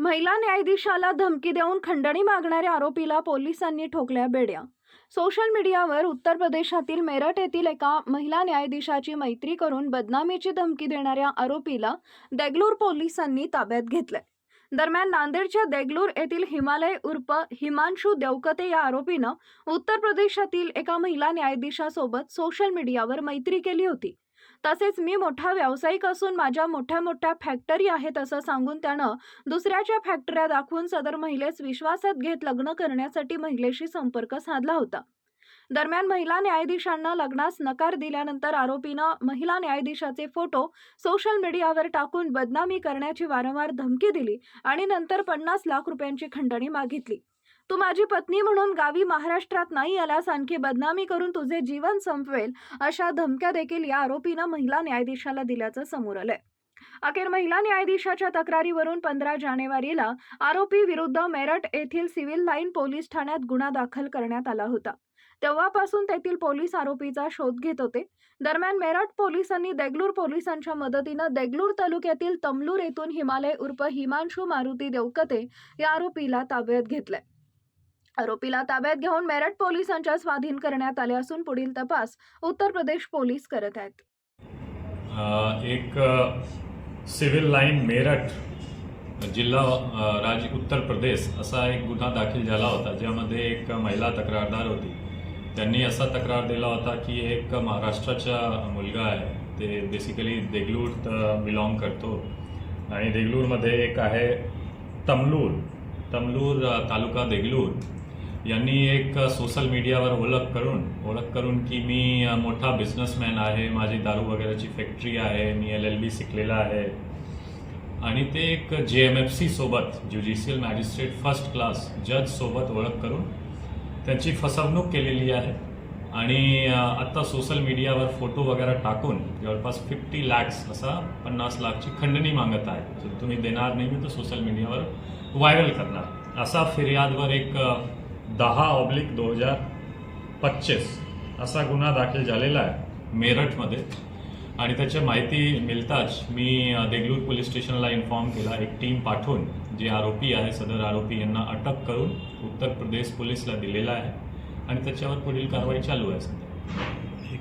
महिला न्यायाधीशाला धमकी देऊन खंडणी मागणाऱ्या आरोपीला पोलिसांनी ठोकल्या बेड्या. सोशल मीडियावर उत्तर प्रदेशातील मेरठ येथील एका महिला न्यायाधीशाची मैत्री करून बदनामीची धमकी देणाऱ्या आरोपीला देगलूर पोलिसांनी ताब्यात घेतलंय. दरम्यान नांदेडच्या देगलूर येथील हिमालय उर्फ हिमांशू देवकते या आरोपीनं उत्तर प्रदेशातील एका महिला न्यायाधीशासोबत सोशल मीडियावर मैत्री केली होती. तसेच मी मोठा व्यावसायिक असून माझ्या मोठ्या मोठ्या फॅक्टरी आहेत असं सांगून त्यानं दुसऱ्याच्या फॅक्टऱ्या दाखवून सदर महिलेस विश्वासात घेत लग्न करण्यासाठी महिलेशी संपर्क साधला होता. दरम्यान महिला न्यायाधीशांना लग्नास नकार दिल्यानंतर आरोपीनं महिला न्यायाधीशाचे फोटो सोशल मीडियावर टाकून बदनामी करण्याची वारंवार धमकी दिली आणि नंतर पन्नास लाख रुपयांची खंडणी मागितली. तू माझी पत्नी म्हणून गावी महाराष्ट्रात नाही आल्यास आणखी बदनामी करून तुझे जीवन संपवेल अशा धमक्या देखील या आरोपीनं महिला न्यायाधीशाला दिल्याचं समोर आलंय. अखेर महिला न्यायाधीशाच्या तक्रारीवरून पंधरा जानेवारीला आरोपी विरुद्ध मेरठ येथील सिव्हिल लाईन पोलीस ठाण्यात गुन्हा दाखल करण्यात आला होता. तेव्हापासून तेथील पोलीस आरोपीचा शोध घेत होते. दरम्यान मेरठ पोलिसांनी देगलूर पोलिसांच्या मदतीनं देगलूर तालुक्यातील तमलूर येथून हिमालय उर्फ हिमांशू मारुती देवकते या आरोपीला ताब्यात घेतलंय. आरोपीला ताब्यात घेऊन मेरठ पोलिसांच्या स्वाधीन करण्यात आले असून पुढील तपास उत्तर प्रदेश पोलीस करत आहेत. एक सिव्हिल लाईन मेरठ जिल्हा राज उत्तर प्रदेश असा एक गुन्हा दाखल झाला होता ज्यामध्ये एक महिला तक्रारदार होती. त्यांनी असा तक्रार दिला होता की एक महाराष्ट्राचा मुलगा आहे ते बेसिकली देगलूर बिलॉंग करतो. आणि देगलूरमध्ये एक आहे तमलूर तमलूर तालुका देगलूर. यांनी एक सोशल मीडियावर ओळख करून ओळख करून की मी मोठा बिझनेसमॅन आहे माझी दारू वगैरेची फॅक्टरी आहे मी एल एल बी शिकलेला आहे. आणि ते एक जे एम एफ सीसोबत ज्युडिशियल मॅजिस्ट्रेट फर्स्ट क्लास जजसोबत ओळख करून त्यांची फसवणूक केलेली आहे. आणि आत्ता सोशल मीडियावर फोटो वगैरे टाकून जवळपास फिफ्टी लॅक्स असा पन्नास लाखची खंडणी मागत आहे. जर तुम्ही देणार नाही मी तर सोशल मीडियावर व्हायरल करणार. असा फिर्यादवर एक दहा ऑब्लिक दोन हजार पच्चीस असा गुन्हा दाखल झालेला आहे मेरठमध्ये. आणि त्याची माहिती मिळताच मी देगलूर पोलीस स्टेशनला इन्फॉर्म केला. एक टीम पाठवून जे आरोपी आहे सदर आरोपी यांना अटक करून उत्तर प्रदेश पोलीसला दिलेला आहे. आणि त्याच्यावर पुढील कारवाई चालू आहे सध्या.